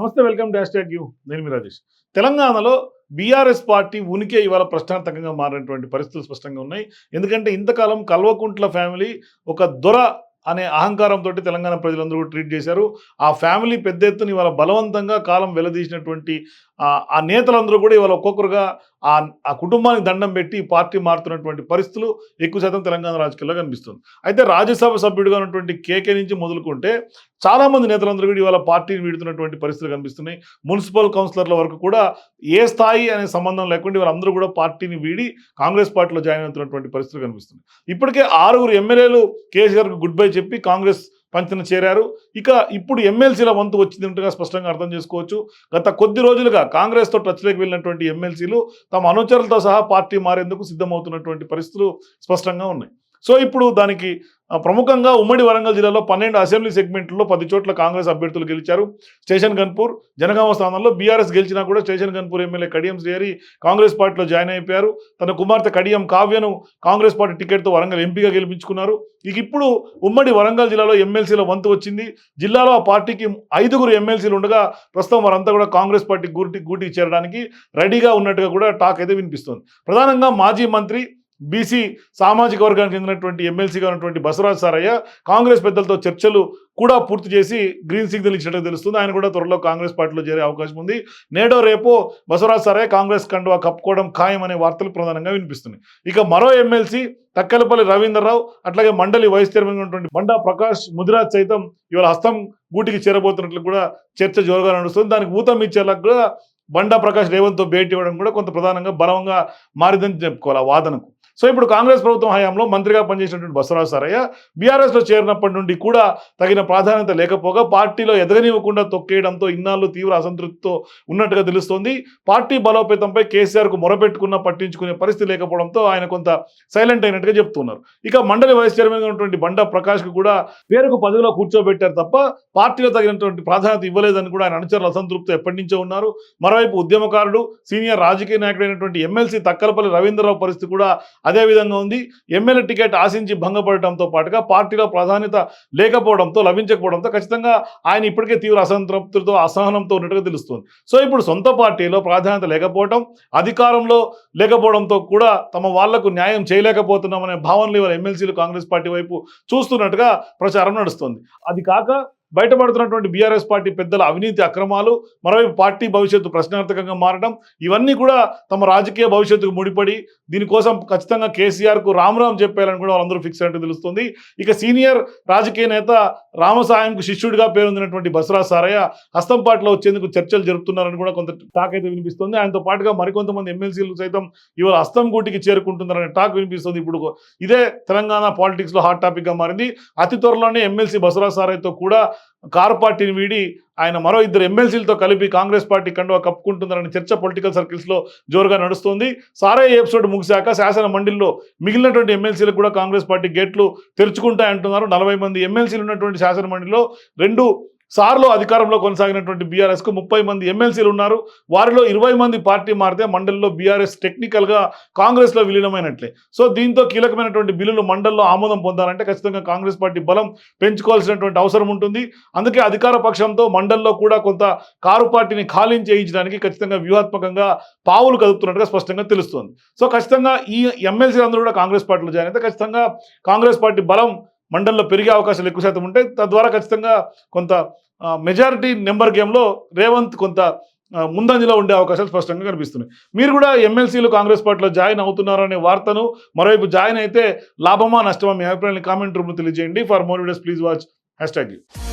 నమస్తే welcome dash tag you. నేను మీ రాజేష్. తెలంగాణలో బీఆర్ఎస్ పార్టీ ఉనికి ఇవాళ ప్రశ్నార్థకంగా మారినటువంటి పరిస్థితులు స్పష్టంగా ఉన్నాయి. ఎందుకంటే ఇంతకాలం కల్వకుంట్ల ఫ్యామిలీ ఒక దొర అనే అహంకారంతో తెలంగాణ ప్రజలందరూ ట్రీట్ చేశారు. ఆ ఫ్యామిలీ పెద్ద ఎత్తున ఇవాళ బలవంతంగా కాలం వెలదీసినటువంటి ఆ- నేతలందరూ కూడా ఇవాళ ఒక్కొక్కరుగా ఆ ఆ కుటుంబానికి దండం పెట్టి పార్టీ మారుతున్నటువంటి పరిస్థితులు ఎక్కువ శాతం తెలంగాణ రాజకీయాల్లో కనిపిస్తుంది. అయితే రాజ్యసభ సభ్యుడిగా ఉన్నటువంటి కేకే నుంచి మొదలుకుంటే చాలామంది నేతలందరూ కూడా ఇవాళ పార్టీని వీడుతున్నటువంటి పరిస్థితులు కనిపిస్తున్నాయి. మున్సిపల్ కౌన్సిలర్ల వరకు కూడా ఏ స్థాయి అనే సంబంధం లేకుండా వాళ్ళందరూ కూడా పార్టీని వీడి కాంగ్రెస్ పార్టీలో జాయిన్ అవుతున్నటువంటి పరిస్థితులు కనిపిస్తున్నాయి. ఇప్పటికే ఆరుగురు ఎమ్మెల్యేలు కేసీఆర్కు గుడ్ బై చెప్పి కాంగ్రెస్ పంచన చేరారు. ఇక ఇప్పుడు ఎమ్మెల్సీల వంతు వచ్చిందంటగా స్పష్టంగా అర్థం చేసుకోవచ్చు. గత కొద్ది రోజులుగా కాంగ్రెస్తో టచ్లోకి వెళ్ళినటువంటి ఎమ్మెల్సీలు తమ అనుచరులతో సహా పార్టీ మారేందుకు సిద్ధమవుతున్నటువంటి పరిస్థితులు స్పష్టంగా ఉన్నాయి. సో ఇప్పుడు దానికి ప్రముఖంగా ఉమ్మడి వరంగల్ జిల్లాలో పన్నెండు అసెంబ్లీ సెగ్మెంట్లో పది చోట్ల కాంగ్రెస్ అభ్యర్థులు గెలిచారు. స్టేషన్ గన్పూర్ జనగామ స్థానంలో బీఆర్ఎస్ గెలిచినా కూడా స్టేషన్ గన్పూర్ ఎమ్మెల్యే కడియం శ్రీహరి కాంగ్రెస్ పార్టీలో జాయిన్ అయిపోయారు. తన కుమార్తె కడియం కావ్యను కాంగ్రెస్ పార్టీ టికెట్తో వరంగల్ ఎంపీగా గెలిపించుకున్నారు. ఇక ఇప్పుడు ఉమ్మడి వరంగల్ జిల్లాలో ఎమ్మెల్సీల వంతు వచ్చింది. జిల్లాలో ఆ పార్టీకి ఐదుగురు ఎమ్మెల్సీలు ఉండగా ప్రస్తుతం వారంతా కూడా కాంగ్రెస్ పార్టీ గూటి గూటికి చేరడానికి రెడీగా ఉన్నట్టుగా కూడా టాక్ అయితే వినిపిస్తుంది. ప్రధానంగా మాజీ మంత్రి బీసీ సామాజిక వర్గానికి చెందినటువంటి ఎమ్మెల్సీగా ఉన్నటువంటి బసవరాజ్ సారయ్య కాంగ్రెస్ పెద్దలతో చర్చలు కూడా పూర్తి చేసి గ్రీన్ సిగ్నల్ ఇచ్చినట్టు తెలుస్తుంది. ఆయన కూడా త్వరలో కాంగ్రెస్ పార్టీలో చేరే అవకాశం ఉంది. నేడో రేపో బసవరాజ్ సారయ్య కాంగ్రెస్ కండువా కప్పుకోవడం ఖాయం అనే వార్తలు ప్రధానంగా వినిపిస్తున్నాయి. ఇక మరో ఎమ్మెల్సీ తక్కలపల్లి రవీంద్రరావు అట్లాగే మండలి వైస్ చైర్మన్ ఉన్నటువంటి బండా ప్రకాష్ ముదిరాజ్ సైతం ఇవాళ హస్తం గూటికి చేరబోతున్నట్లు కూడా చర్చ జోరుగా నడుస్తుంది. దానికి ఊతం ఇచ్చేలా కూడా బండా ప్రకాష్ రేవంత్తో భేటీ ఇవ్వడం కూడా కొంత ప్రధానంగా బలంగా మారిందని చెప్పుకోవాలి ఆ వాదనకు. సో ఇప్పుడు కాంగ్రెస్ ప్రభుత్వం హయాంలో మంత్రిగా పనిచేసినటువంటి బసవరాజు సారయ్య బీఆర్ఎస్లో చేరినప్పటి నుండి కూడా తగిన ప్రాధాన్యత లేకపోగా పార్టీలో ఎదగనివ్వకుండా తొక్కేయడంతో ఇన్నాళ్ళు తీవ్ర అసంతృప్తితో ఉన్నట్టుగా తెలుస్తోంది. పార్టీ బలోపేతంపై కేసీఆర్కు మొరపెట్టుకున్న పట్టించుకునే పరిస్థితి లేకపోవడంతో ఆయన కొంత సైలెంట్ అయినట్టుగా చెప్తున్నారు. ఇక మండలి వైస్ చైర్మన్గా ఉన్నటువంటి బండా ప్రకాష్కు కూడా పేరుకు పదవిలో కూర్చోబెట్టారు తప్ప పార్టీలో తగినటువంటి ప్రాధాన్యత ఇవ్వలేదని కూడా ఆయన అనుచరులు అసంతృప్తి ఎప్పటి నుంచో ఉన్నారు. మరోవైపు ఉద్యమకారుడు సీనియర్ రాజకీయ నాయకుడైనటువంటి ఎమ్మెల్సీ తక్కలపల్లి రవీంద్రరావు పరిస్థితి కూడా అదే విధంగా ఉంది. ఎమ్మెల్యే టికెట్ ఆశించి భంగపడటంతో పాటుగా పార్టీలో ప్రాధాన్యత లేకపోవడంతో లభించకపోవడంతో ఖచ్చితంగా ఆయన ఇప్పటికే తీవ్ర అసంతృప్తితో అసహనంతో ఉన్నట్టుగా తెలుస్తుంది. సో ఇప్పుడు సొంత పార్టీలో ప్రాధాన్యత లేకపోవడం అధికారంలో లేకపోవడంతో కూడా తమ వాళ్ళకు న్యాయం చేయలేకపోతున్నామనే భావనలు ఇవాళ ఎమ్మెల్సీలు కాంగ్రెస్ పార్టీ వైపు చూస్తున్నట్టుగా ప్రచారం నడుస్తుంది. అది కాక బయటపడుతున్నటువంటి బీఆర్ఎస్ పార్టీ పెద్దల అవినీతి అక్రమాలు మరోవైపు పార్టీ భవిష్యత్తు ప్రశ్నార్థకంగా మారడం ఇవన్నీ కూడా తమ రాజకీయ భవిష్యత్తుకు ముడిపడి దీనికోసం ఖచ్చితంగా కేసీఆర్కు రామ్ చెప్పాలని కూడా వాళ్ళందరూ ఫిక్స్ అయినట్టు తెలుస్తుంది. ఇక సీనియర్ రాజకీయ నేత రామసాయంకు శిష్యుడిగా పేరొందినటువంటి బసరా సారయ్య హస్తం పాటలో వచ్చేందుకు చర్చలు జరుపుతున్నారని కూడా కొంత టాక్ అయితే వినిపిస్తుంది. ఆయనతో పాటుగా మరికొంతమంది ఎమ్మెల్సీలు సైతం ఇవాళ హస్తం గూటికి చేరుకుంటున్నారనే టాక్ వినిపిస్తుంది. ఇప్పుడు ఇదే తెలంగాణ పాలిటిక్స్లో హాట్ టాపిక్గా మారింది. అతి త్వరలోనే ఎమ్మెల్సీ బసరా సారయ్యతో కూడా కారు పార్టీని వీడి ఆయన మరో ఇద్దరు ఎమ్మెల్సీలతో కలిపి కాంగ్రెస్ పార్టీ కండువా కప్పుకుంటున్నారని చర్చ పొలిటికల్ సర్కిల్స్లో జోరుగా నడుస్తుంది. సారయ్య ఎపిసోడ్ ముగిశాక శాసన మండలిలో మిగిలినటువంటి ఎమ్మెల్సీలకు కూడా కాంగ్రెస్ పార్టీ గేట్లు తెరుచుకుంటాయంటున్నారు. నలభై మంది ఎమ్మెల్సీలు ఉన్నటువంటి శాసన మండలిలో రెండు సార్లో అధికారంలో కొనసాగినటువంటి బీఆర్ఎస్కు ముప్పై మంది ఎమ్మెల్సీలు ఉన్నారు. వారిలో ఇరవై మంది పార్టీ మారితే మండలిలో బీఆర్ఎస్ టెక్నికల్గా కాంగ్రెస్లో విలీనమైనట్లే. సో దీంతో కీలకమైనటువంటి బిల్లులు మండలిలో ఆమోదం పొందాలంటే ఖచ్చితంగా కాంగ్రెస్ పార్టీ బలం పెంచుకోవాల్సినటువంటి అవసరం ఉంటుంది. అందుకే అధికార పక్షంతో మండలిలో కూడా కొంత కారు పార్టీని ఖాళీ చేయించడానికి ఖచ్చితంగా వ్యూహాత్మకంగా పావులు కదుపుతున్నట్టుగా స్పష్టంగా తెలుస్తుంది. సో ఖచ్చితంగా ఈ ఎమ్మెల్సీ అందరూ కూడా కాంగ్రెస్ పార్టీలో జాయిన్ అయితే ఖచ్చితంగా కాంగ్రెస్ పార్టీ బలం మండలిలో పెరిగే అవకాశాలు ఎక్కువ శాతం ఉంటాయి తద్వారా ఖచ్చితంగా కొంత మెజారిటీ నెంబర్ గేమ్లో రేవంత్ కొంత ముందంజలో ఉండే అవకాశాలు స్పష్టంగా కనిపిస్తున్నాయి. మీరు కూడా ఎమ్మెల్సీలు కాంగ్రెస్ పార్టీలో జాయిన్ అవుతున్నారనే వార్తను మరోవైపు జాయిన్ అయితే లాభమా నష్టమా మీ అభిప్రాయాన్ని కామెంట్ రూపంలో తెలియజేయండి. For more videos please watch hashtag